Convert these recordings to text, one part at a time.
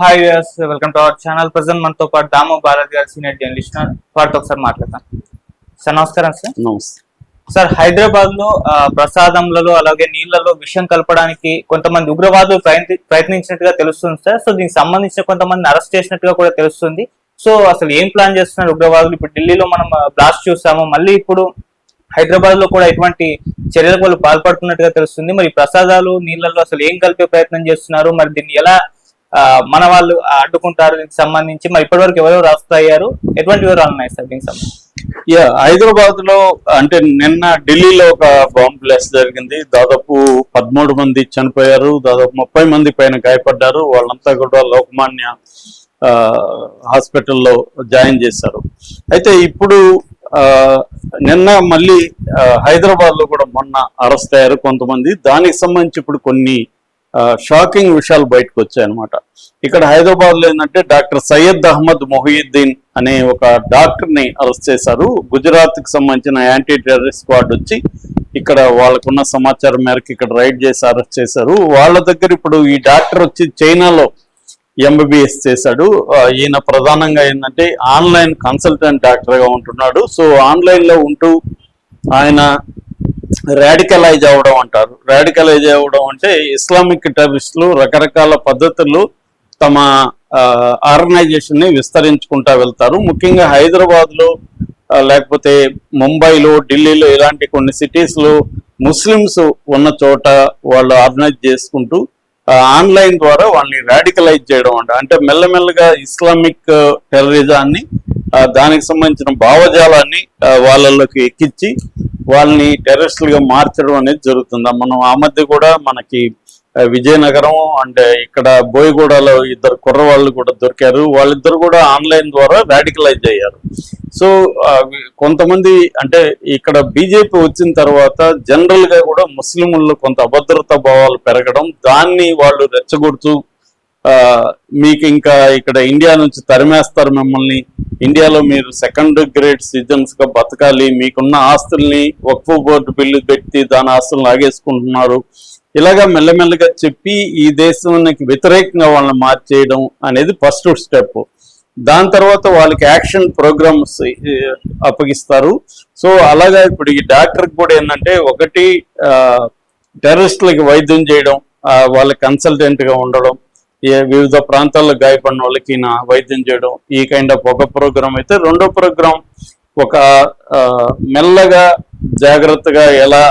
Hi viewers welcome to our channel present మనతో పాటు దాము బాలాజీ గారు సీనియర్ జర్నలిస్ట్. వారితో ఒకసారి మాట్లాడతాం. సార్ నమస్కారం సార్ నమస్తే. సార్ హైదరాబాద్లో ప్రసాదంలలో అలాగే నీళ్ళలో విషం కలపడానికి కొంతమంది ఉగ్రవాదులు ప్రయత్ని ప్రయత్నించినట్టుగా తెలుస్తుంది సార్ సో దీనికి సంబంధించిన కొంతమంది అరెస్ట్ చేసినట్టుగా కూడా తెలుస్తుంది. సో అసలు ఏం ప్లాన్ చేస్తున్నారు ఉగ్రవాదులు? ఇప్పుడు ఢిల్లీలో మనం బ్లాస్ట్ చూసాము. మళ్ళీ ఇప్పుడు హైదరాబాద్లో కూడా ఇటువంటి చర్యలకు వాళ్ళు పాల్పడుతున్నట్టుగా తెలుస్తుంది. మరి ప్రసాదాలు నీళ్ళలో అసలు ఏం కలిపే ప్రయత్నం చేస్తున్నారు? మరి దీన్ని ఎలా మన వాళ్ళు అడ్డుకుంటారు దీనికి సంబంధించి. మరి ఇప్పటివరకు ఎవరెవరు అరెస్ట్ అయ్యారు? ఎటువంటి వివరాలు ఉన్నాయి సార్ దీనికి సంబంధించి? యా హైదరాబాద్లో అంటే నిన్న ఢిల్లీలో ఒక బాంబ్ బ్లాస్ట్ జరిగింది. దాదాపు పదమూడు మంది చనిపోయారు. దాదాపు ముప్పై మంది పైన గాయపడ్డారు. వాళ్ళంతా కూడా లోకమాన్య ఆ, హాస్పిటల్లో జాయిన్ చేశారు. అయితే ఇప్పుడు ఆ, నిన్న మళ్ళీ హైదరాబాద్లో కూడా మొన్న అరెస్ట్ అయ్యారు కొంతమంది. దానికి సంబంధించి ఇప్పుడు కొన్ని షాకింగ్ విషయాలు బయటకు వచ్చాయన్నమాట ఇక్కడ హైదరాబాద్లో ఏంటంటే డాక్టర్ సయ్యద్ అహ్మద్ మొహియుద్దీన్ అనే ఒక డాక్టర్ని అరెస్ట్ చేశారు. గుజరాత్కి సంబంధించిన యాంటీ టెర్రరిస్ట్ స్క్వాడ్ వచ్చి ఇక్కడ వాళ్ళకున్న సమాచారం మేరకు ఇక్కడ రైడ్ చేసి అరెస్ట్ చేశారు. వాళ్ళ దగ్గర ఇప్పుడు ఈ డాక్టర్ వచ్చి చైనాలో ఎంబీబీఎస్ చేశాడు. ఈయన ప్రధానంగా ఏంటంటే ఆన్లైన్ కన్సల్టెంట్ డాక్టర్గా ఉంటున్నాడు. సో ఆన్లైన్లో ఉంటూ ఆయన రాడికలైజ్ అవ్వడం అంటారు. రాడికలైజ్ అవ్వడం అంటే ఇస్లామిక్ టెర్రరిస్టులు రకరకాల పద్ధతులు తమ ఆర్గనైజేషన్ని విస్తరించుకుంటా వెళ్తారు. ముఖ్యంగా హైదరాబాద్లో లేకపోతే ముంబైలో ఢిల్లీలో ఇలాంటి కొన్ని సిటీస్లో ముస్లిమ్స్ ఉన్న చోట వాళ్ళు ఆర్గనైజ్ చేసుకుంటూ ఆన్లైన్ ద్వారా వాళ్ళని రాడికలైజ్ చేయడం అంట. అంటే మెల్లమెల్లగా ఇస్లామిక్ టెర్రరిజాన్ని దానికి సంబంధించిన భావజాలాన్ని వాళ్ళలోకి ఎక్కించి వాళ్ళని టెర్రరిస్టులుగా మార్చడం అనేది జరుగుతుంది. మనం ఆ మధ్య కూడా మనకి విజయనగరం అండ్ ఇక్కడ బోయగూడలో ఇద్దరు కుర్రవాళ్ళు కూడా దొరికారు. వాళ్ళిద్దరు కూడా ఆన్లైన్ ద్వారా రాడికలైజ్ అయ్యారు. సో కొంతమంది అంటే ఇక్కడ బీజేపీ వచ్చిన తర్వాత జనరల్గా కూడా ముస్లింల్లో కొంత అభద్రతా భావాలు పెరగడం దాన్ని వాళ్ళు రెచ్చగొడుతూ మీకు ఇంకా ఇక్కడ ఇండియా నుంచి తరిమేస్తారు మిమ్మల్ని. ఇండియాలో మీరు సెకండ్ గ్రేడ్ సిటిజన్స్గా బతకాలి. మీకున్న ఆస్తుల్ని వక్ఫ్ బోర్డు బిల్లు పెట్టి దాని ఆస్తులను లాగేసుకుంటున్నారు. ఇలాగా మెల్లమెల్లగా చెప్పి ఈ దేశానికి వ్యతిరేకంగా వాళ్ళని మార్చేయడం అనేది ఫస్ట్ స్టెప్. దాని తర్వాత వాళ్ళకి యాక్షన్ ప్రోగ్రామ్స్ అప్పగిస్తారు. సో అలాగా ఇప్పుడు ఈ డాక్టర్ కూడా ఏంటంటే ఒకటి టెర్రరిస్టులకి వైద్యం చేయడం వాళ్ళ కన్సల్టెంట్గా ఉండడం ఏ వివిధ ప్రాంతాల్లో గాయపడిన వాళ్ళకి నా వైద్యం చేయడం ఈ కైండ్ ఆఫ్ ఒక ప్రోగ్రామ్ అయితే రెండో ప్రోగ్రామ్ ఒక మెల్లగా జాగ్రత్తగా ఎలా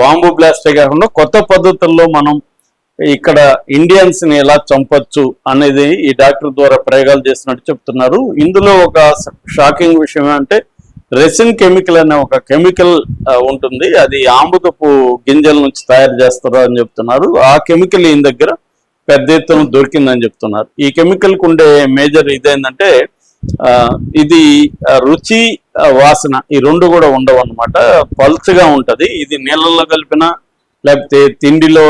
బాంబు బ్లాస్టే కాకుండా కొత్త పద్ధతుల్లో మనం ఇక్కడ ఇండియన్స్ని ఎలా చంపొచ్చు అనేది ఈ డాక్టర్ ద్వారా ప్రయోగాలు చేస్తున్నట్టు చెప్తున్నారు. ఇందులో ఒక షాకింగ్ విషయం అంటే రెసిన్ కెమికల్ అనే ఒక కెమికల్ ఉంటుంది. అది ఆముదపు గింజల నుంచి తయారు చేస్తారు అని చెప్తున్నారు. ఆ కెమికల్ ఈయన దగ్గర పెద్ద ఎత్తున దొరికిందని చెప్తున్నారు. ఈ కెమికల్కు ఉండే మేజర్ ఇదేంటంటే ఇది రుచి వాసన ఈ రెండు కూడా ఉండవు అనమాట పల్చగా ఉంటది. ఇది నీళ్ళల్లో కలిపిన లేకపోతే తిండిలో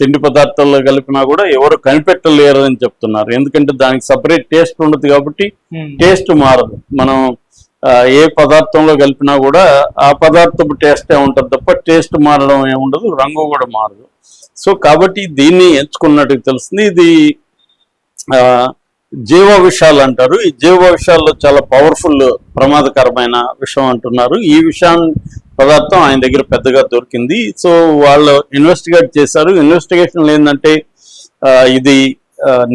తిండి పదార్థాల్లో కలిపినా కూడా ఎవరు కనిపెట్టలేరు అని చెప్తున్నారు. ఎందుకంటే దానికి సపరేట్ టేస్ట్ ఉండదు కాబట్టి టేస్ట్ మారదు. మనం ఏ పదార్థంలో కలిపినా కూడా ఆ పదార్థపు టేస్టే ఉంటుంది తప్ప టేస్ట్ మారడం ఏముండదు రంగు కూడా మారదు. సో కాబట్టి దీన్ని ఎంచుకున్నట్టుగా తెలుస్తుంది. ఇది ఆ, జీవ విషాలు అంటారు. ఈ జీవ విషయాల్లో చాలా పవర్ఫుల్ ప్రమాదకరమైన విషయం అంటున్నారు. ఈ విషయాన్ని పదార్థం ఆయన దగ్గర పెద్దగా దొరికింది. సో వాళ్ళు ఇన్వెస్టిగేట్ చేశారు. ఇన్వెస్టిగేషన్ ఏంటంటే ఇది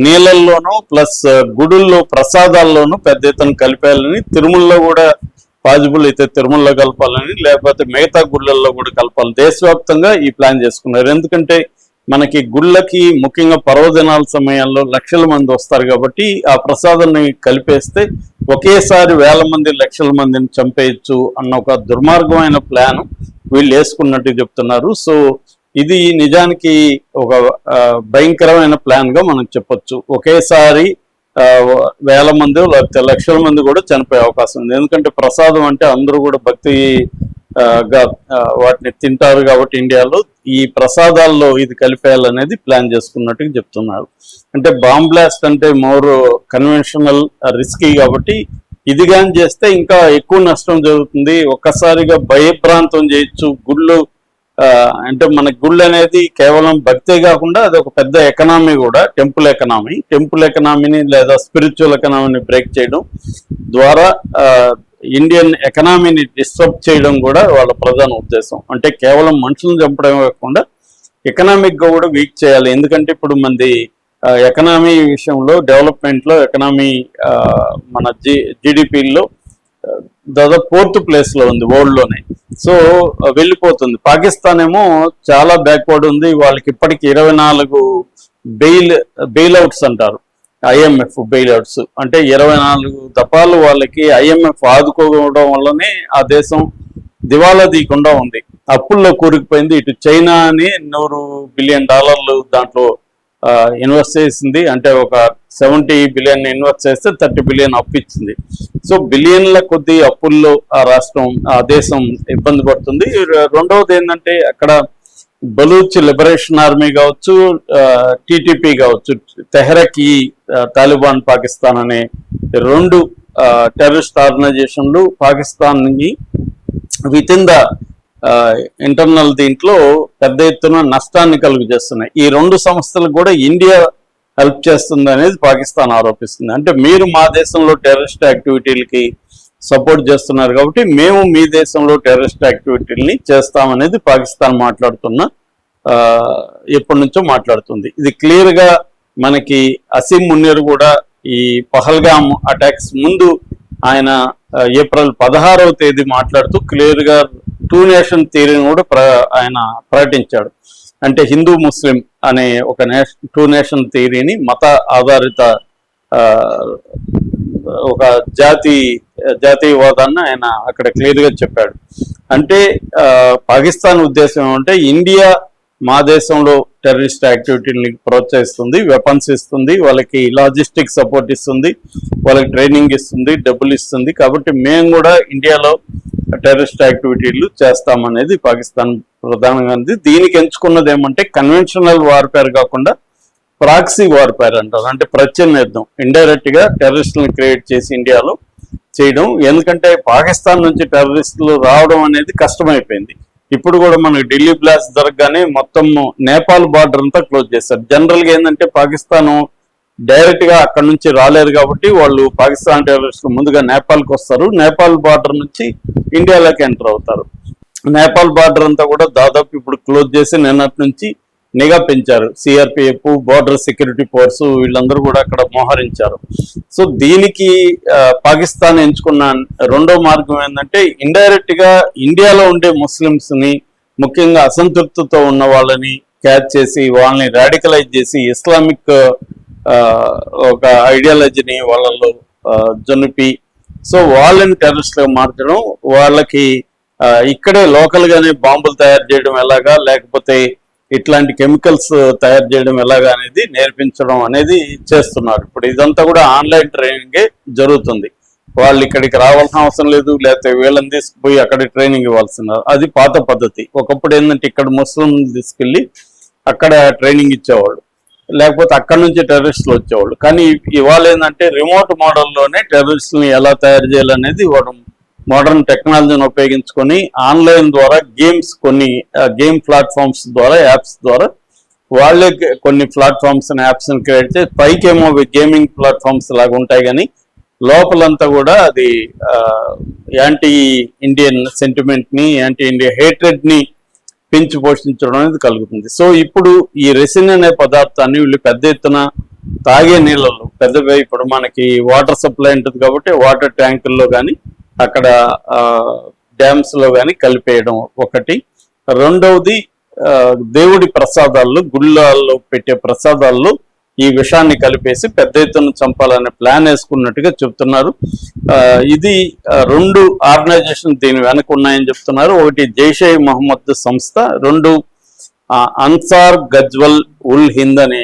నీళ్ళల్లోనూ ప్లస్ గుడుల్లో ప్రసాదాల్లోనూ పెద్ద ఎత్తున కలిపేయాలని తిరుమలలో కూడా పాజిబుల్ అయితే తిరుమలలో కలపాలని లేకపోతే మిగతా గుళ్ళల్లో కూడా కలపాలి దేశవ్యాప్తంగా ఈ ప్లాన్ చేసుకున్నారు. ఎందుకంటే మనకి గుళ్ళకి ముఖ్యంగా పర్వదినాల సమయంలో లక్షల మంది వస్తారు కాబట్టి ఆ ప్రసాదాన్ని కలిపేస్తే ఒకేసారి వేల మంది లక్షల మందిని చంపేయచ్చు అన్న ఒక దుర్మార్గమైన ప్లాన్ వీళ్ళు వేసుకున్నట్టు చెప్తున్నారు. సో ఇది నిజానికి ఒక భయంకరమైన ప్లాన్గా మనం చెప్పొచ్చు. ఒకేసారి వేల మంది లేకపోతే లక్షల మంది కూడా చనిపోయే అవకాశం ఉంది. ఎందుకంటే ప్రసాదం అంటే అందరూ కూడా భక్తి వాటిని తింటారు కాబట్టి ఇండియాలో ఈ ప్రసాదాల్లో ఇది కలిపేయాలనేది ప్లాన్ చేసుకున్నట్టుగా చెప్తున్నారు. అంటే బాంబ్ బ్లాస్ట్ అంటే మోర్ కన్వెన్షనల్ రిస్కీ కాబట్టి ఇది కానీ చేస్తే ఇంకా ఎక్కువ నష్టం జరుగుతుంది. ఒక్కసారిగా భయభ్రాంతం చేయొచ్చు. గుళ్ళు అంటే మన గుళ్ళు అనేది కేవలం భక్తే కాకుండా అది ఒక పెద్ద ఎకనామీ కూడా టెంపుల్ ఎకనామీ. టెంపుల్ ఎకనామీని లేదా స్పిరిచువల్ ఎకనామీని బ్రేక్ చేయడం ద్వారా ఇండియన్ ఎకనామీని డిస్టర్బ్ చేయడం కూడా వాళ్ళ ప్రధాన ఉద్దేశం. అంటే కేవలం మనుషులను చంపడమే కాకుండా ఎకనామిక్గా కూడా వీక్ చేయాలి. ఎందుకంటే ఇప్పుడు మంది ఎకనామీ విషయంలో డెవలప్మెంట్లో ఎకనామీ మన జి జీడిపిలో దాదాపు ఫోర్త్ ప్లేస్లో ఉంది వరల్డ్లోనే. సో వెళ్ళిపోతుంది. పాకిస్తాన్ ఏమో చాలా బ్యాక్వర్డ్ ఉంది. వాళ్ళకి ఇప్పటికి ఇరవై నాలుగు బెయిల్ బెయిల్ అవుట్స్ అంటారు ఐఎంఎఫ్ బెయిల్ అవుట్స్ అంటే ఇరవై నాలుగు దఫాలు వాళ్ళకి ఐఎంఎఫ్ ఆదుకోవడం వల్లనే ఆ దేశం దివాలా తీయకుండా ఉంది. అప్పుల్లో కూరుకుపోయింది. ఇటు చైనా అని నూరు బిలియన్ డాలర్లు దాంట్లో ఇన్వెస్ట్ చేసింది. అంటే ఒక సెవెంటీ బిలియన్ ఇన్వెస్ట్ చేస్తే థర్టీ బిలియన్ అప్పు ఇచ్చింది. సో బిలియన్ల కొద్ది అప్పుల్లో ఆ రాష్ట్రం ఆ దేశం ఇబ్బంది పడుతుంది. రెండవది ఏంటంటే అక్కడ బలూచ్ లిబరేషన్ ఆర్మీ కావచ్చు టీటీపీ కావచ్చు తెహరక్ ఈ తాలిబాన్ పాకిస్తాన్ అనే రెండు టెర్రరిస్ట్ ఆర్గనైజేషన్లు పాకిస్తాన్ని విత్ ఇన్ ద ఇంటర్నల్ దీంట్లో పెద్ద ఎత్తున నష్టాన్ని కలుగు చేస్తున్నాయి ఈ రెండు సంస్థలకు కూడా ఇండియా హెల్ప్ చేస్తుంది అనేది పాకిస్తాన్ ఆరోపిస్తుంది. అంటే మీరు మా దేశంలో టెర్రరిస్ట్ యాక్టివిటీలకి సపోర్ట్ చేస్తున్నారు కాబట్టి మేము మీ దేశంలో టెర్రరిస్ట్ యాక్టివిటీలని చేస్తామనేది పాకిస్తాన్ మాట్లాడుతున్న ఎప్పటి నుంచో మాట్లాడుతుంది. ఇది క్లియర్గా మనకి అసీం మున్నీర్ కూడా ఈ పహల్గామ్ అటాక్స్ ముందు ఆయన ఏప్రిల్ పదహారవ తేదీ మాట్లాడుతూ క్లియర్గా టూ నేషన్ థియరీని కూడా ప్ర ఆయన ప్రకటించాడు. అంటే హిందూ ముస్లిం అనే ఒక నేషన్ టూ నేషన్ థియరీని మత ఆధారిత ఒక జాతి జాతీయవాదాన్ని ఆయన అక్కడ క్లియర్గా చెప్పాడు. అంటే పాకిస్తాన్ ఉద్దేశం ఏమంటే ఇండియా మా దేశంలో టెర్రరిస్ట్ యాక్టివిటీని ప్రోత్సహిస్తుంది వెపన్స్ ఇస్తుంది వాళ్ళకి లాజిస్టిక్ సపోర్ట్ ఇస్తుంది వాళ్ళకి ట్రైనింగ్ ఇస్తుంది డబ్బులు ఇస్తుంది. కాబట్టి మేము కూడా ఇండియాలో టెర్రరిస్ట్ యాక్టివిటీలు చేస్తామనేది పాకిస్తాన్ ప్రధానంగా ఉంది దీనికి ఎంచుకున్నది ఏమంటే కన్వెన్షనల్ వార్ఫేర్ కాకుండా ప్రాక్సీ వార్ఫేర్ అంటారు. అంటే ప్రత్యామ్నాయం ఇండైరెక్ట్గా టెర్రరిస్టులను క్రియేట్ చేసి ఇండియాలో చేయడం. ఎందుకంటే పాకిస్తాన్ నుంచి టెర్రరిస్టులు రావడం అనేది కష్టమైపోయింది. ఇప్పుడు కూడా మనకి ఢిల్లీ బ్లాస్ట్ జరగగానే మొత్తం నేపాల్ బార్డర్ అంతా క్లోజ్ చేశారు జనరల్గా ఏంటంటే పాకిస్తాన్ డైరెక్ట్గా అక్కడ నుంచి రాలేరు కాబట్టి వాళ్ళు పాకిస్తాన్ టెర్రరిస్టులు ముందుగా నేపాల్కి వస్తారు. నేపాల్ బార్డర్ నుంచి ఇండియాలోకి ఎంటర్ అవుతారు. నేపాల్ బార్డర్ అంతా కూడా దాదాపు ఇప్పుడు క్లోజ్ చేసి నిన్నటి నుంచి నిఘా పెంచారు. సిఆర్పిఎఫ్ బార్డర్ సెక్యూరిటీ ఫోర్స్ వీళ్ళందరూ కూడా అక్కడ మోహరించారు. సో దీనికి పాకిస్తాన్ ఎంచుకున్న రెండో మార్గం ఏంటంటే ఇండైరెక్ట్గా ఇండియాలో ఉండే ముస్లిమ్స్ని ముఖ్యంగా అసంతృప్తితో ఉన్న వాళ్ళని క్యాచ్ చేసి వాళ్ళని రాడికలైజ్ చేసి ఇస్లామిక్ ఒక ఐడియాలజీని వాళ్ళలో ఆ, జొనిపి సో వాళ్ళని టెర్రరిస్ట్గా మార్చడం వాళ్ళకి ఇక్కడే లోకల్ గానే బాంబులు తయారు చేయడం ఎలాగా లేకపోతే ఇట్లాంటి కెమికల్స్ తయారు చేయడం ఎలాగా అనేది నేర్పించడం అనేది చేస్తున్నారు. ఇప్పుడు ఇదంతా కూడా ఆన్లైన్ ట్రైనింగే జరుగుతుంది. వాళ్ళు ఇక్కడికి రావాల్సిన అవసరం లేదు లేకపోతే వీళ్ళని తీసుకుపోయి అక్కడ ట్రైనింగ్ ఇవ్వాల్సిన అది పాత పద్ధతి. ఒకప్పుడు ఏంటంటే ఇక్కడ ముస్లిం తీసుకెళ్ళి అక్కడ ట్రైనింగ్ ఇచ్చేవాళ్ళు. లేకపోతే అక్కడ నుంచి టెర్రరిస్టులు వచ్చేవాళ్ళు. కానీ ఇవాళ ఏంటంటే రిమోట్ మోడల్లోనే టెర్రరిస్టులను ఎలా తయారు చేయాలనేది ఇవ్వడం మోడర్న్ టెక్నాలజీని ఉపయోగించుకొని ఆన్లైన్ ద్వారా గేమ్స్ కొన్ని గేమ్ ప్లాట్ఫామ్స్ ద్వారా యాప్స్ ద్వారా వాళ్ళే కొన్ని ప్లాట్ఫామ్స్ యాప్స్ క్రియేట్ చేసి పైకేమో గేమింగ్ ప్లాట్ఫామ్స్ లాగా ఉంటాయి కానీ లోపలంతా కూడా అది యాంటీ ఇండియన్ సెంటిమెంట్ని యాంటీ ఇండియా హేట్రెడ్ని పెంచి పోషించడం అనేది కలుగుతుంది. సో ఇప్పుడు ఈ రెసిన్ అనే పదార్థాన్ని వీళ్ళు పెద్ద ఎత్తున తాగే నీళ్ళలో పెద్దవి ఇప్పుడు మనకి వాటర్ సప్లై ఉంటుంది కాబట్టి వాటర్ ట్యాంకుల్లో కానీ అక్కడ డ్యామ్స్లో కానీ కలిపేయడం ఒకటి. రెండవది దేవుడి ప్రసాదాల్లో గుళ్ళల్లో పెట్టే ప్రసాదాల్లో ఈ విషాన్ని కలిపేసి పెద్ద ఎత్తున చంపాలనే ప్లాన్ వేసుకున్నట్టుగా చెప్తున్నారు. ఇది రెండు ఆర్గనైజేషన్ దీని వెనక ఉన్నాయని చెప్తున్నారు. ఒకటి జైషే మహమ్మద్ సంస్థ రెండు అన్సార్ గజ్వల్ ఉల్ హింద్ అనే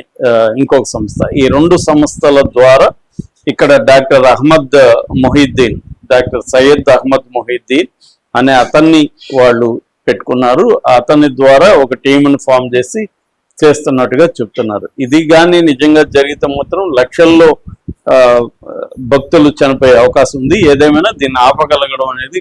ఇంకొక సంస్థ. ఈ రెండు సంస్థల ద్వారా ఇక్కడ డాక్టర్ అహ్మద్ మొహిద్దీన్ డాక్టర్ సయ్యద్ అహ్మద్ మొహిద్దీన్ అనే అతన్ని వాళ్ళు పెట్టుకున్నారు. అతని ద్వారా ఒక టీంను ఫామ్ చేసి చేస్తున్నట్టుగా చెప్తున్నారు. ఇది కానీ నిజంగా జరిగితే మాత్రం లక్షల్లో ఆ, భక్తులు చనిపోయే అవకాశం ఉంది. ఏదేమైనా దీన్ని ఆపగలగడం అనేది